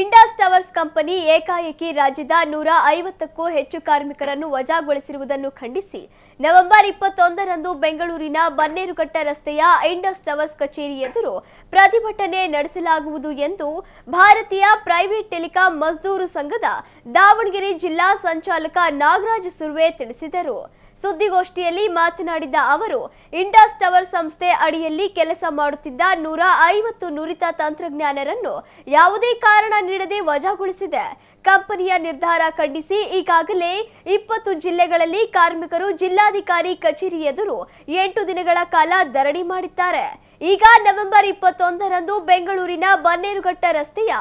Indus towers company ಏಕಾಏಕಿ ರಾಜ್ಯದ ನೂರ ಐವತ್ತಕ್ಕೂ ಹೆಚ್ಚು ಕಾರ್ಮಿಕರನ್ನು ವಜಾಗೊಳಿಸಿರುವುದನ್ನು ಖಂಡಿಸಿ, ನವೆಂಬರ್ ಇಪ್ಪತ್ತೊಂದರಂದು ಬೆಂಗಳೂರಿನ ಬನ್ನೇರುಘಟ್ಟ ರಸ್ತೆಯ ಇಂಡಸ್ ಟವರ್ಸ್ ಕಚೇರಿ ಎದುರು ಪ್ರತಿಭಟನೆ ನಡೆಸಲಾಗುವುದು ಎಂದು ಭಾರತೀಯ ಪ್ರೈವೇಟ್ ಟೆಲಿಕಾಂ ಮಜ್ದೂರು ಸಂಘದ ದಾವಣಗೆರೆ ಜಿಲ್ಲಾ ಸಂಚಾಲಕ ನಾಗರಾಜ್ ಸುರ್ವೆ ತಿಳಿಸಿದರು. ಸುದ್ದಿಗೋಷ್ಠಿಯಲ್ಲಿ ಮಾತನಾಡಿದ ಅವರು, ಇಂಡಸ್ ಟವರ್ ಸಂಸ್ಥೆ ಅಡಿಯಲ್ಲಿ ಕೆಲಸ ಮಾಡುತ್ತಿದ್ದ ನೂರ ಐವತ್ತು ನುರಿತ ತಂತ್ರಜ್ಞಾನರನ್ನು ಯಾವುದೇ ಕಾರಣ ನೀಡದೆ ವಜಾಗೊಳಿಸಿದೆ. ಕಂಪನಿಯ ನಿರ್ಧಾರ ಖಂಡಿಸಿ ಈಗಾಗಲೇ ಇಪ್ಪತ್ತು ಜಿಲ್ಲೆಗಳಲ್ಲಿ ಕಾರ್ಮಿಕರು ಜಿಲ್ಲಾಧಿಕಾರಿ ಕಚೇರಿ ಎದುರು ಎಂಟು ದಿನಗಳ ಕಾಲ ಧರಣಿ ಮಾಡಿದ್ದಾರೆ. ಈಗ ನವೆಂಬರ್ ಇಪ್ಪತ್ತೊಂದರಂದು ಬೆಂಗಳೂರಿನ ಬನ್ನೇರುಘಟ್ಟ ರಸ್ತೆಯ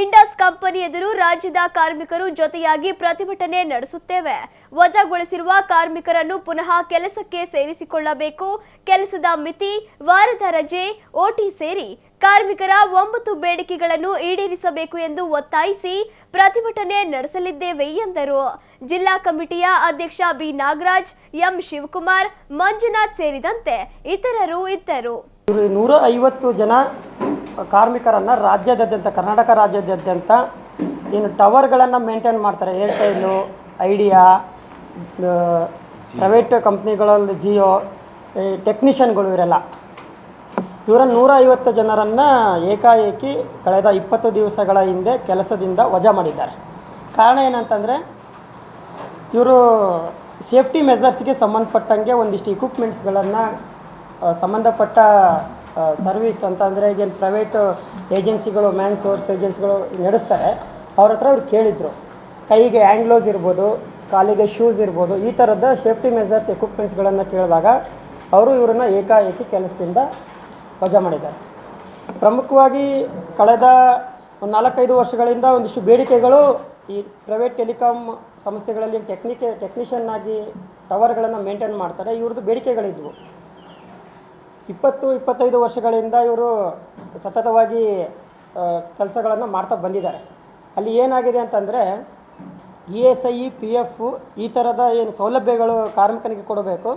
ಇಂಡಸ್ ಕಂಪನಿ ಎದುರು ರಾಜ್ಯದ ಕಾರ್ಮಿಕರು ಜೊತೆಯಾಗಿ ಪ್ರತಿಭಟನೆ ನಡೆಸುತ್ತೇವೆ. ವಜಾಗೊಳಿಸಿರುವ ಕಾರ್ಮಿಕರನ್ನು ಪುನಃ ಕೆಲಸಕ್ಕೆ ಸೇರಿಸಿಕೊಳ್ಳಬೇಕು. ಕೆಲಸದ ಮಿತಿ, ವಾರದ ರಜೆ, ಓಟಿ ಸೇರಿ ಕಾರ್ಮಿಕರ ಒಂಬತ್ತು ಬೇಡಿಕೆಗಳನ್ನು ಈಡೇರಿಸಬೇಕು ಎಂದು ಒತ್ತಾಯಿಸಿ ಪ್ರತಿಭಟನೆ ನಡೆಸಲಿದ್ದೇವೆ ಎಂದರು. ಜಿಲ್ಲಾ ಕಮಿಟಿಯ ಅಧ್ಯಕ್ಷ ಬಿ ನಾಗರಾಜ್, ಎಂ ಶಿವಕುಮಾರ್, ಮಂಜುನಾಥ್ ಸೇರಿದಂತೆ ಇತರರು ಇದ್ದರು. ಇವರು ನೂರ ಐವತ್ತು ಜನ ಕಾರ್ಮಿಕರನ್ನು ರಾಜ್ಯದಾದ್ಯಂತ, ಕರ್ನಾಟಕ ರಾಜ್ಯದಾದ್ಯಂತ ಏನು ಟವರ್ಗಳನ್ನು ಮೇಂಟೈನ್ ಮಾಡ್ತಾರೆ. ಏರ್ಟೆಲ್ಲು ಐಡಿಯಾ ಪ್ರೈವೇಟ್ ಕಂಪ್ನಿಗಳಲ್ಲಿ ಜಿಯೋ ಟೆಕ್ನಿಷಿಯನ್ಗಳು ಇವರೆಲ್ಲ. ಇವರ ನೂರ ಐವತ್ತು ಜನರನ್ನು ಏಕಾಏಕಿ ಕಳೆದ ಇಪ್ಪತ್ತು ದಿವಸಗಳ ಹಿಂದೆ ಕೆಲಸದಿಂದ ವಜಾ ಮಾಡಿದ್ದಾರೆ. ಕಾರಣ ಏನಂತಂದರೆ, ಇವರು ಸೇಫ್ಟಿ ಮೆಸರ್ಸ್ಗೆ ಸಂಬಂಧಪಟ್ಟಂಗೆ ಒಂದಿಷ್ಟು ಇಕ್ವಿಪ್ಮೆಂಟ್ಸ್ಗಳನ್ನು ಸಂಬಂಧಪಟ್ಟ ಸರ್ವಿಸ್ ಅಂತ ಅಂದರೆ ಈಗೇನು ಪ್ರೈವೇಟ್ ಏಜೆನ್ಸಿಗಳು ಮ್ಯಾನ್ ಸೋರ್ಸ್ ಏಜೆನ್ಸಿಗಳು ನಡೆಸ್ತಾರೆ. ಅವ್ರ ಹತ್ರ ಅವ್ರು ಕೇಳಿದರು. ಕೈಗೆ ಹ್ಯಾಂಡ್ ಗ್ಲೌಸ್ ಇರ್ಬೋದು, ಕಾಲಿಗೆ ಶೂಸ್ ಇರ್ಬೋದು, ಈ ಥರದ ಸೇಫ್ಟಿ ಮೆಸರ್ಸ್ ಎಕ್ವಿಪ್ಮೆಂಟ್ಸ್ಗಳನ್ನು ಕೇಳಿದಾಗ ಅವರು ಇವರನ್ನು ಏಕಾಏಕಿ ಕೆಲಸದಿಂದ ವಜಾ ಮಾಡಿದ್ದಾರೆ. ಪ್ರಮುಖವಾಗಿ ಕಳೆದ ಒಂದು ನಾಲ್ಕೈದು ವರ್ಷಗಳಿಂದ ಒಂದಿಷ್ಟು ಬೇಡಿಕೆಗಳು ಈ ಪ್ರೈವೇಟ್ ಟೆಲಿಕಾಮ್ ಸಂಸ್ಥೆಗಳಲ್ಲಿ ಟೆಕ್ನಿಕೆ ಟೆಕ್ನಿಷಿಯನ್ ಆಗಿ ಟವರ್ಗಳನ್ನು ಮೇಂಟೈನ್ ಮಾಡ್ತಾರೆ. ಇವ್ರದ್ದು ಬೇಡಿಕೆಗಳಿದ್ವು. ಇಪ್ಪತ್ತು, ಇಪ್ಪತ್ತೈದು ವರ್ಷಗಳಿಂದ ಇವರು ಸತತವಾಗಿ ಕೆಲಸಗಳನ್ನು ಮಾಡ್ತಾ ಬಂದಿದ್ದಾರೆ. ಅಲ್ಲಿ ಏನಾಗಿದೆ ಅಂತಂದರೆ, E S I, P F, ಈ ಥರದ ಏನು ಸೌಲಭ್ಯಗಳು ಕಾರ್ಮಿಕನಿಗೆ ಕೊಡಬೇಕು.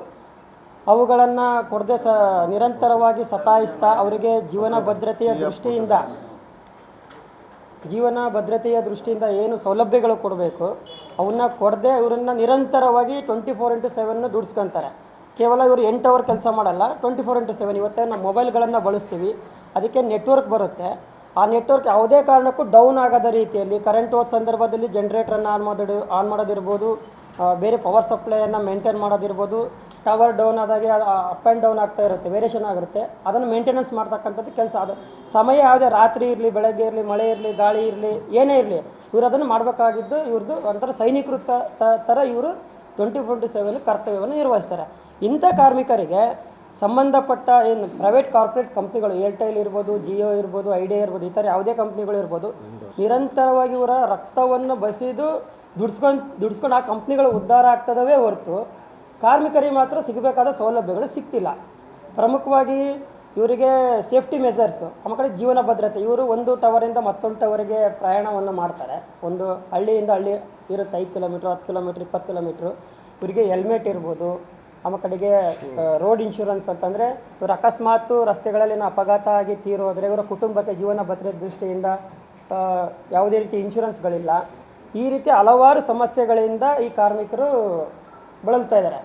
ಅವುಗಳನ್ನು ಕೊಡದೆ ಸ, ನಿರಂತರವಾಗಿ ಸತಾಯಿಸ್ತಾ ಅವರಿಗೆ ಜೀವನ ಭದ್ರತೆಯ ದೃಷ್ಟಿಯಿಂದ, ಜೀವನ ಭದ್ರತೆಯ ದೃಷ್ಟಿಯಿಂದ ಏನು ಸೌಲಭ್ಯಗಳು ಕೊಡಬೇಕು, ಅವನ್ನ ಕೊಡದೆ ಇವರನ್ನು ನಿರಂತರವಾಗಿ ಟ್ವೆಂಟಿ ಫೋರ್ ಇಂಟು ಸೆವೆನ್ನು ದುಡಿಸ್ಕೊತಾರೆ. ಕೇವಲ ಇವರು ಎಂಟು ಅವರ್ ಕೆಲಸ ಮಾಡಲ್ಲ ಟ್ವೆಂಟಿ ಫೋರ್ ಇಂಟು ಸೆವೆನ್ ಇವತ್ತೇ ನಾವು ಮೊಬೈಲ್ಗಳನ್ನು ಬಳಸ್ತೀವಿ. ಅದಕ್ಕೆ ನೆಟ್ವರ್ಕ್ ಬರುತ್ತೆ. ಆ ನೆಟ್ವರ್ಕ್ ಯಾವುದೇ ಕಾರಣಕ್ಕೂ ಡೌನ್ ಆಗದ ರೀತಿಯಲ್ಲಿ ಕರೆಂಟ್ ಹೋದ ಸಂದರ್ಭದಲ್ಲಿ ಜನ್ರೇಟ್ರನ್ನು ಆನ್ ಮಾಡೋದು ಆನ್ ಮಾಡೋದಿರ್ಬೋದು ಬೇರೆ ಪವರ್ ಸಪ್ಲೈಯನ್ನು ಮೇಂಟೈನ್ ಮಾಡೋದಿರ್ಬೋದು ಟವರ್ ಡೌನ್ ಆದಾಗೆ ಅಪ್ ಆ್ಯಂಡ್ ಡೌನ್ ಆಗ್ತಾ ಇರುತ್ತೆ ವೇರಿಯೇಷನ್ ಆಗಿರುತ್ತೆ ಅದನ್ನು ಮೇಂಟೆನೆನ್ಸ್ ಮಾಡ್ತಕ್ಕಂಥದ್ದು ಕೆಲಸ. ಅದು ಸಮಯ ಯಾವುದೇ, ರಾತ್ರಿ ಇರಲಿ, ಬೆಳಗ್ಗೆ ಇರಲಿ, ಮಳೆ ಇರಲಿ, ಗಾಳಿ ಇರಲಿ, ಏನೇ ಇರಲಿ, ಇವರು ಅದನ್ನು ಮಾಡಬೇಕಾಗಿದ್ದು ಇವ್ರದ್ದು ಒಂಥರ ಸೈನಿಕೃತ ಥರ ಇವರು ಟ್ವೆಂಟಿ ಫೋರ್ಟಿ ಸೆವೆನ್ ಕರ್ತವ್ಯವನ್ನು ನಿರ್ವಹಿಸ್ತಾರೆ. ಇಂಥ ಕಾರ್ಮಿಕರಿಗೆ ಸಂಬಂಧಪಟ್ಟ ಏನು ಪ್ರೈವೇಟ್ ಕಾರ್ಪೊರೇಟ್ ಕಂಪ್ನಿಗಳು ಏರ್ಟೆಲ್ ಇರ್ಬೋದು ಜಿಯೋ ಇರ್ಬೋದು ಐಡಿಯಾ ಇರ್ಬೋದು, ಈ ಥರ ಯಾವುದೇ ಕಂಪ್ನಿಗಳು ಇರ್ಬೋದು, ನಿರಂತರವಾಗಿ ಇವರ ರಕ್ತವನ್ನು ಬಸಿದು ದುಡ್ಸ್ಕೊಂಡು ದುಡ್ಸ್ಕೊಂಡು ಆ ಕಂಪ್ನಿಗಳು ಉದ್ಧಾರ ಆಗ್ತದವೇ ಹೊರತು ಕಾರ್ಮಿಕರಿಗೆ ಮಾತ್ರ ಸಿಗಬೇಕಾದ ಸೌಲಭ್ಯಗಳು ಸಿಗ್ತಿಲ್ಲ. ಪ್ರಮುಖವಾಗಿ ಇವರಿಗೆ ಸೇಫ್ಟಿ ಮೆಸರ್ಸು ಆಮೇಲೆ ಕಡೆ ಜೀವನ ಭದ್ರತೆ, ಇವರು ಒಂದು ಟವರಿಂದ ಮತ್ತೊಂದು ಟವರಿಗೆ ಪ್ರಯಾಣವನ್ನು ಮಾಡ್ತಾರೆ. ಒಂದು ಹಳ್ಳಿಯಿಂದ ಹಳ್ಳಿ ಇರುತ್ತೆ ಐದು ಕಿಲೋಮೀಟ್ರ್, ಹತ್ತು ಕಿಲೋಮೀಟ್ರ್, ಇಪ್ಪತ್ತು ಕಿಲೋಮೀಟ್ರು. ಇವರಿಗೆ ಹೆಲ್ಮೆಟ್ ಇರ್ಬೋದು ಆಮೇಲೆ ಕಡೆಗೆ ರೋಡ್ ಇನ್ಶೂರೆನ್ಸ್ ಅಂತಂದರೆ ಇವರು ಅಕಸ್ಮಾತ್ ರಸ್ತೆಗಳಲ್ಲಿ ಏನೋ ಅಪಘಾತ ಆಗಿ ತೀರೋದ್ರೆ ಇವರ ಕುಟುಂಬಕ್ಕೆ ಜೀವನ ಭದ್ರತೆ ದೃಷ್ಟಿಯಿಂದ ಯಾವುದೇ ರೀತಿ ಇನ್ಶೂರೆನ್ಸ್ಗಳಿಲ್ಲ ಈ ರೀತಿ ಹಲವಾರು ಸಮಸ್ಯೆಗಳಿಂದ ಈ ಕಾರ್ಮಿಕರು ಬಳಲ್ತಾ ಇದ್ದಾರೆ.